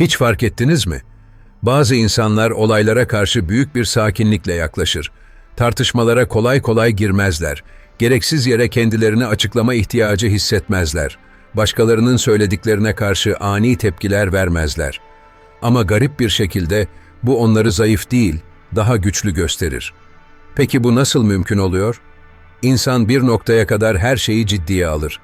Hiç fark ettiniz mi? Bazı insanlar olaylara karşı büyük bir sakinlikle yaklaşır. Tartışmalara kolay kolay girmezler. Gereksiz yere kendilerini açıklama ihtiyacı hissetmezler. Başkalarının söylediklerine karşı ani tepkiler vermezler. Ama garip bir şekilde bu onları zayıf değil, daha güçlü gösterir. Peki bu nasıl mümkün oluyor? İnsan bir noktaya kadar her şeyi ciddiye alır.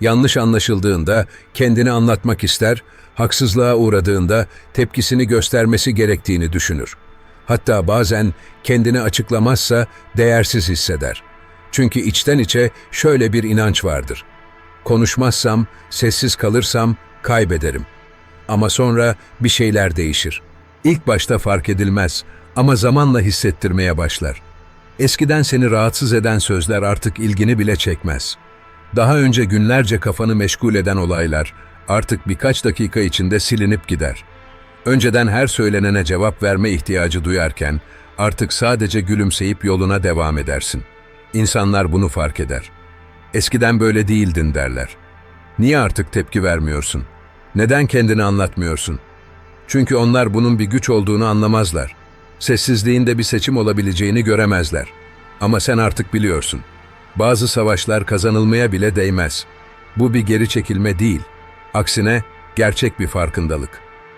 Yanlış anlaşıldığında kendini anlatmak ister, haksızlığa uğradığında tepkisini göstermesi gerektiğini düşünür. Hatta bazen kendini açıklamazsa değersiz hisseder. Çünkü içten içe şöyle bir inanç vardır. Konuşmazsam, sessiz kalırsam kaybederim. Ama sonra bir şeyler değişir. İlk başta fark edilmez ama zamanla hissettirmeye başlar. Eskiden seni rahatsız eden sözler artık ilgini bile çekmez. Daha önce günlerce kafanı meşgul eden olaylar artık birkaç dakika içinde silinip gider. Önceden her söylenene cevap verme ihtiyacı duyarken artık sadece gülümseyip yoluna devam edersin. İnsanlar bunu fark eder. Eskiden böyle değildin derler. Niye artık tepki vermiyorsun? Neden kendini anlatmıyorsun? Çünkü onlar bunun bir güç olduğunu anlamazlar. Sessizliğinde bir seçim olabileceğini göremezler. Ama sen artık biliyorsun. Bazı savaşlar kazanılmaya bile değmez. Bu bir geri çekilme değil. Aksine gerçek bir farkındalık.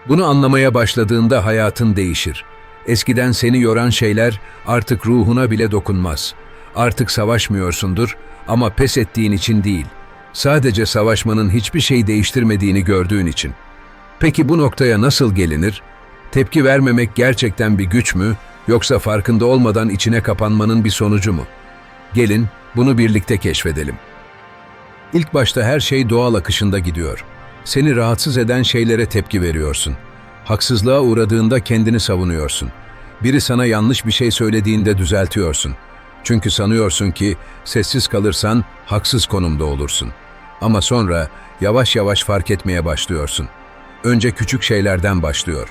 Bunu anlamaya başladığında hayatın değişir. Eskiden seni yoran şeyler artık ruhuna bile dokunmaz. Artık savaşmıyorsundur ama pes ettiğin için değil. Sadece savaşmanın hiçbir şey değiştirmediğini gördüğün için. Peki bu noktaya nasıl gelinir? Tepki vermemek gerçekten bir güç mü yoksa farkında olmadan içine kapanmanın bir sonucu mu? Gelin bunu birlikte keşfedelim. İlk başta her şey doğal akışında gidiyor. Seni rahatsız eden şeylere tepki veriyorsun. Haksızlığa uğradığında kendini savunuyorsun. Biri sana yanlış bir şey söylediğinde düzeltiyorsun. Çünkü sanıyorsun ki sessiz kalırsan haksız konumda olursun. Ama sonra yavaş yavaş fark etmeye başlıyorsun. Önce küçük şeylerden başlıyor.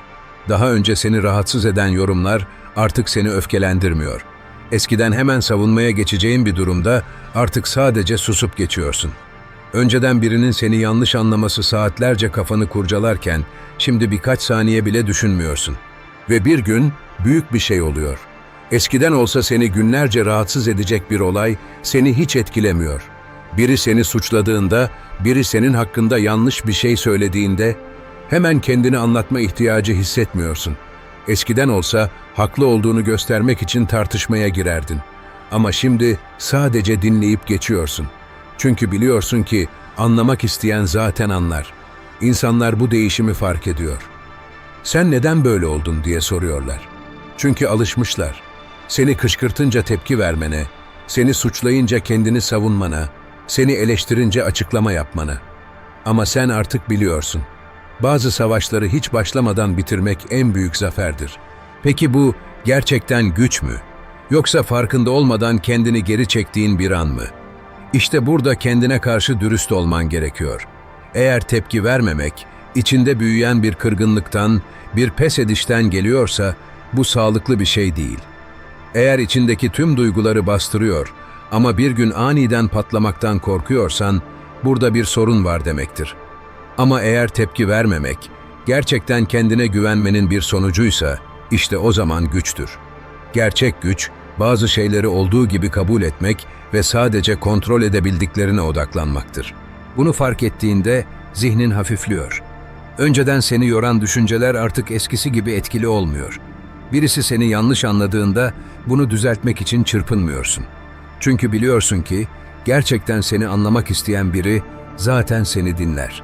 Daha önce seni rahatsız eden yorumlar artık seni öfkelendirmiyor. Eskiden hemen savunmaya geçeceğin bir durumda artık sadece susup geçiyorsun. Önceden birinin seni yanlış anlaması saatlerce kafanı kurcalarken şimdi birkaç saniye bile düşünmüyorsun. Ve bir gün büyük bir şey oluyor. Eskiden olsa seni günlerce rahatsız edecek bir olay seni hiç etkilemiyor. Biri seni suçladığında, biri senin hakkında yanlış bir şey söylediğinde hemen kendini anlatma ihtiyacı hissetmiyorsun. Eskiden olsa haklı olduğunu göstermek için tartışmaya girerdin. Ama şimdi sadece dinleyip geçiyorsun. Çünkü biliyorsun ki anlamak isteyen zaten anlar. İnsanlar bu değişimi fark ediyor. Sen neden böyle oldun diye soruyorlar. Çünkü alışmışlar. Seni kışkırtınca tepki vermene, seni suçlayınca kendini savunmana, seni eleştirince açıklama yapmana. Ama sen artık biliyorsun. Bazı savaşları hiç başlamadan bitirmek en büyük zaferdir. Peki bu gerçekten güç mü? Yoksa farkında olmadan kendini geri çektiğin bir an mı? İşte burada kendine karşı dürüst olman gerekiyor. Eğer tepki vermemek, içinde büyüyen bir kırgınlıktan, bir pes edişten geliyorsa bu sağlıklı bir şey değil. Eğer içindeki tüm duyguları bastırıyor ama bir gün aniden patlamaktan korkuyorsan burada bir sorun var demektir. Ama eğer tepki vermemek, gerçekten kendine güvenmenin bir sonucuysa işte o zaman güçtür. Gerçek güç, bazı şeyleri olduğu gibi kabul etmek ve sadece kontrol edebildiklerine odaklanmaktır. Bunu fark ettiğinde zihnin hafifliyor. Önceden seni yoran düşünceler artık eskisi gibi etkili olmuyor. Birisi seni yanlış anladığında bunu düzeltmek için çırpınmıyorsun. Çünkü biliyorsun ki gerçekten seni anlamak isteyen biri zaten seni dinler.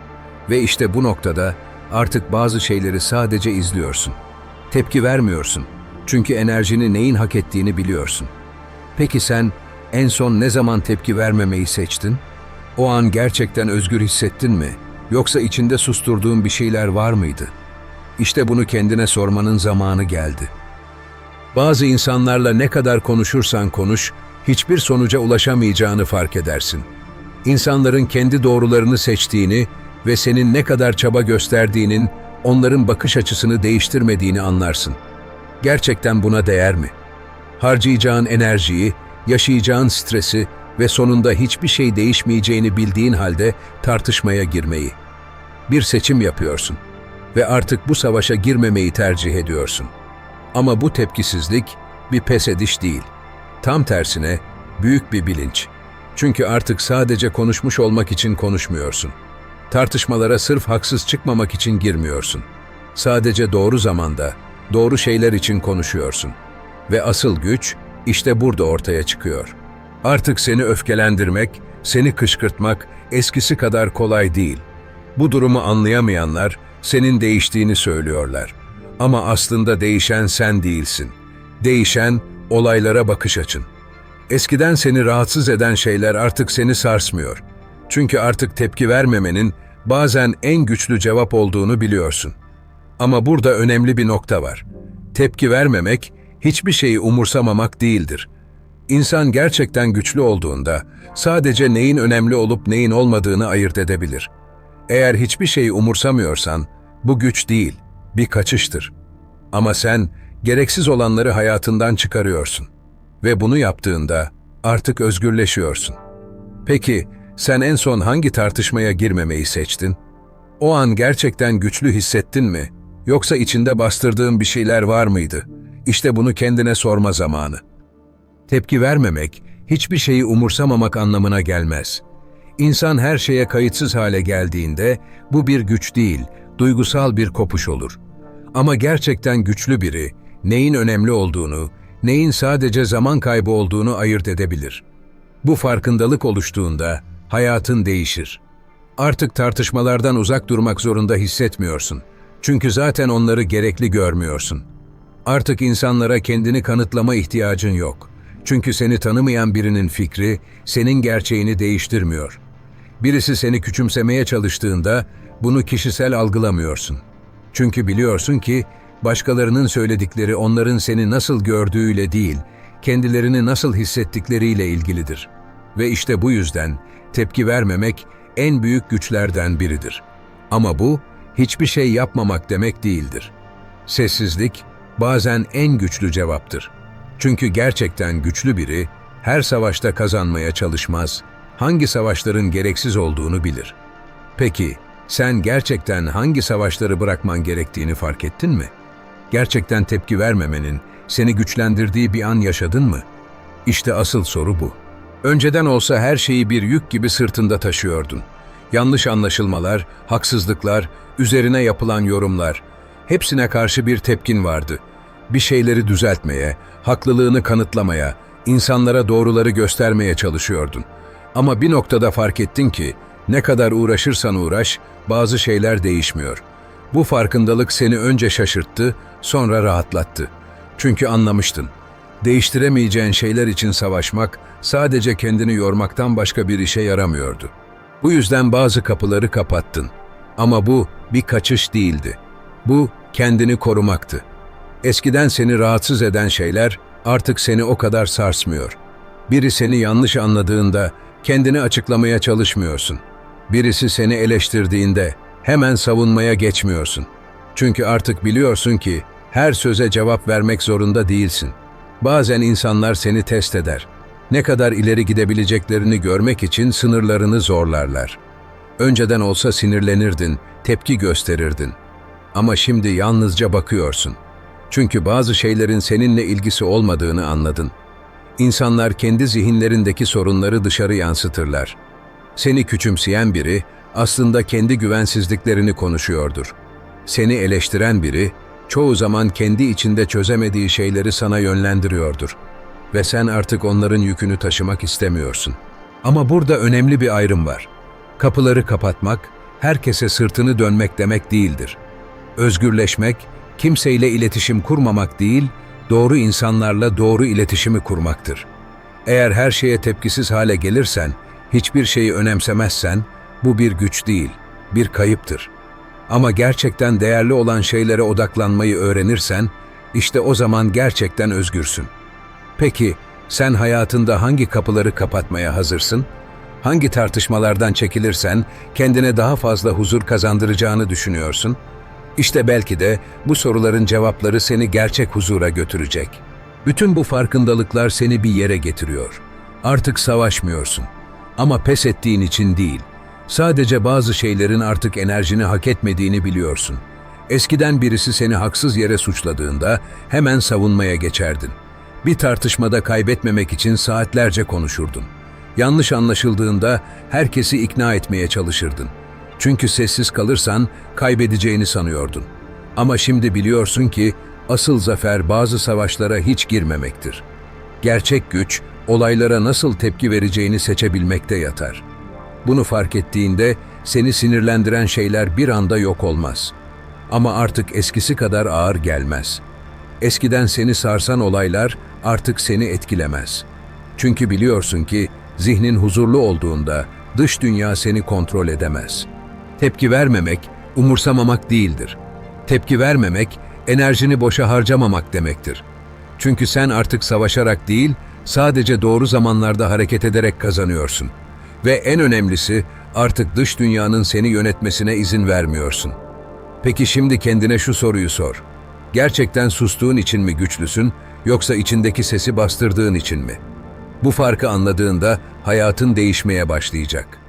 Ve işte bu noktada artık bazı şeyleri sadece izliyorsun. Tepki vermiyorsun. Çünkü enerjini neyin hak ettiğini biliyorsun. Peki sen en son ne zaman tepki vermemeyi seçtin? O an gerçekten özgür hissettin mi? Yoksa içinde susturduğun bir şeyler var mıydı? İşte bunu kendine sormanın zamanı geldi. Bazı insanlarla ne kadar konuşursan konuş, hiçbir sonuca ulaşamayacağını fark edersin. İnsanların kendi doğrularını seçtiğini ve senin ne kadar çaba gösterdiğinin onların bakış açısını değiştirmediğini anlarsın. Gerçekten buna değer mi? Harcayacağın enerjiyi, yaşayacağın stresi ve sonunda hiçbir şey değişmeyeceğini bildiğin halde tartışmaya girmeyi. Bir seçim yapıyorsun. ve artık bu savaşa girmemeyi tercih ediyorsun. Ama bu tepkisizlik bir pes ediş değil. Tam tersine büyük bir bilinç. Çünkü artık sadece konuşmuş olmak için konuşmuyorsun. Tartışmalara sırf haksız çıkmamak için girmiyorsun. Sadece doğru zamanda, doğru şeyler için konuşuyorsun. Ve asıl güç işte burada ortaya çıkıyor. Artık seni öfkelendirmek, seni kışkırtmak eskisi kadar kolay değil. Bu durumu anlayamayanlar senin değiştiğini söylüyorlar. Ama aslında değişen sen değilsin. Değişen olaylara bakış açın. Eskiden seni rahatsız eden şeyler artık seni sarsmıyor. Çünkü artık tepki vermemenin bazen en güçlü cevap olduğunu biliyorsun. Ama burada önemli bir nokta var. Tepki vermemek, hiçbir şeyi umursamamak değildir. İnsan gerçekten güçlü olduğunda sadece neyin önemli olup neyin olmadığını ayırt edebilir. Eğer hiçbir şeyi umursamıyorsan, bu güç değil, bir kaçıştır. Ama sen gereksiz olanları hayatından çıkarıyorsun. Ve bunu yaptığında artık özgürleşiyorsun. Peki sen en son hangi tartışmaya girmemeyi seçtin? O an gerçekten güçlü hissettin mi? Yoksa içinde bastırdığın bir şeyler var mıydı? İşte bunu kendine sorma zamanı. Tepki vermemek, hiçbir şeyi umursamamak anlamına gelmez. İnsan her şeye kayıtsız hale geldiğinde bu bir güç değil, duygusal bir kopuş olur. Ama gerçekten güçlü biri, neyin önemli olduğunu, neyin sadece zaman kaybı olduğunu ayırt edebilir. Bu farkındalık oluştuğunda hayatın değişir. Artık tartışmalardan uzak durmak zorunda hissetmiyorsun. Çünkü zaten onları gerekli görmüyorsun. Artık insanlara kendini kanıtlama ihtiyacın yok. Çünkü seni tanımayan birinin fikri senin gerçeğini değiştirmiyor. Birisi seni küçümsemeye çalıştığında bunu kişisel algılamıyorsun. Çünkü biliyorsun ki başkalarının söyledikleri onların seni nasıl gördüğüyle değil, kendilerini nasıl hissettikleriyle ilgilidir. Ve işte bu yüzden tepki vermemek en büyük güçlerden biridir. Ama bu hiçbir şey yapmamak demek değildir. Sessizlik bazen en güçlü cevaptır. Çünkü gerçekten güçlü biri her savaşta kazanmaya çalışmaz, hangi savaşların gereksiz olduğunu bilir. Peki sen gerçekten hangi savaşları bırakman gerektiğini fark ettin mi? Gerçekten tepki vermemenin seni güçlendirdiği bir an yaşadın mı? İşte asıl soru bu. Önceden olsa her şeyi bir yük gibi sırtında taşıyordun. Yanlış anlaşılmalar, haksızlıklar, üzerine yapılan yorumlar, hepsine karşı bir tepkin vardı. Bir şeyleri düzeltmeye, haklılığını kanıtlamaya, insanlara doğruları göstermeye çalışıyordun. Ama bir noktada fark ettin ki ne kadar uğraşırsan uğraş bazı şeyler değişmiyor. Bu farkındalık seni önce şaşırttı, sonra rahatlattı. Çünkü anlamıştın. Değiştiremeyeceğin şeyler için savaşmak sadece kendini yormaktan başka bir işe yaramıyordu. Bu yüzden bazı kapıları kapattın. Ama bu bir kaçış değildi. Bu kendini korumaktı. Eskiden seni rahatsız eden şeyler artık seni o kadar sarsmıyor. Biri seni yanlış anladığında kendini açıklamaya çalışmıyorsun. Birisi seni eleştirdiğinde hemen savunmaya geçmiyorsun. Çünkü artık biliyorsun ki her söze cevap vermek zorunda değilsin. Bazen insanlar seni test eder. Ne kadar ileri gidebileceklerini görmek için sınırlarını zorlarlar. Önceden olsa sinirlenirdin, tepki gösterirdin. Ama şimdi yalnızca bakıyorsun. Çünkü bazı şeylerin seninle ilgisi olmadığını anladın. İnsanlar kendi zihinlerindeki sorunları dışarı yansıtırlar. Seni küçümseyen biri aslında kendi güvensizliklerini konuşuyordur. Seni eleştiren biri çoğu zaman kendi içinde çözemediği şeyleri sana yönlendiriyordur. Ve sen artık onların yükünü taşımak istemiyorsun. Ama burada önemli bir ayrım var. Kapıları kapatmak, herkese sırtını dönmek demek değildir. Özgürleşmek, kimseyle iletişim kurmamak değil, doğru insanlarla doğru iletişimi kurmaktır. Eğer her şeye tepkisiz hale gelirsen, hiçbir şeyi önemsemezsen, bu bir güç değil, bir kayıptır. Ama gerçekten değerli olan şeylere odaklanmayı öğrenirsen, işte o zaman gerçekten özgürsün. Peki, sen hayatında hangi kapıları kapatmaya hazırsın? Hangi tartışmalardan çekilirsen kendine daha fazla huzur kazandıracağını düşünüyorsun? İşte belki de bu soruların cevapları seni gerçek huzura götürecek. Bütün bu farkındalıklar seni bir yere getiriyor. Artık savaşmıyorsun. Ama pes ettiğin için değil. Sadece bazı şeylerin artık enerjini hak etmediğini biliyorsun. Eskiden birisi seni haksız yere suçladığında hemen savunmaya geçerdin. Bir tartışmada kaybetmemek için saatlerce konuşurdun. Yanlış anlaşıldığında herkesi ikna etmeye çalışırdın. Çünkü sessiz kalırsan kaybedeceğini sanıyordun. Ama şimdi biliyorsun ki asıl zafer bazı savaşlara hiç girmemektir. Gerçek güç, olaylara nasıl tepki vereceğini seçebilmekte yatar. Bunu fark ettiğinde seni sinirlendiren şeyler bir anda yok olmaz. Ama artık eskisi kadar ağır gelmez. Eskiden seni sarsan olaylar artık seni etkilemez. Çünkü biliyorsun ki zihnin huzurlu olduğunda dış dünya seni kontrol edemez. Tepki vermemek, umursamamak değildir. Tepki vermemek, enerjini boşa harcamamak demektir. Çünkü sen artık savaşarak değil, sadece doğru zamanlarda hareket ederek kazanıyorsun. Ve en önemlisi, artık dış dünyanın seni yönetmesine izin vermiyorsun. Peki şimdi kendine şu soruyu sor. Gerçekten sustuğun için mi güçlüsün, yoksa içindeki sesi bastırdığın için mi? Bu farkı anladığında hayatın değişmeye başlayacak.''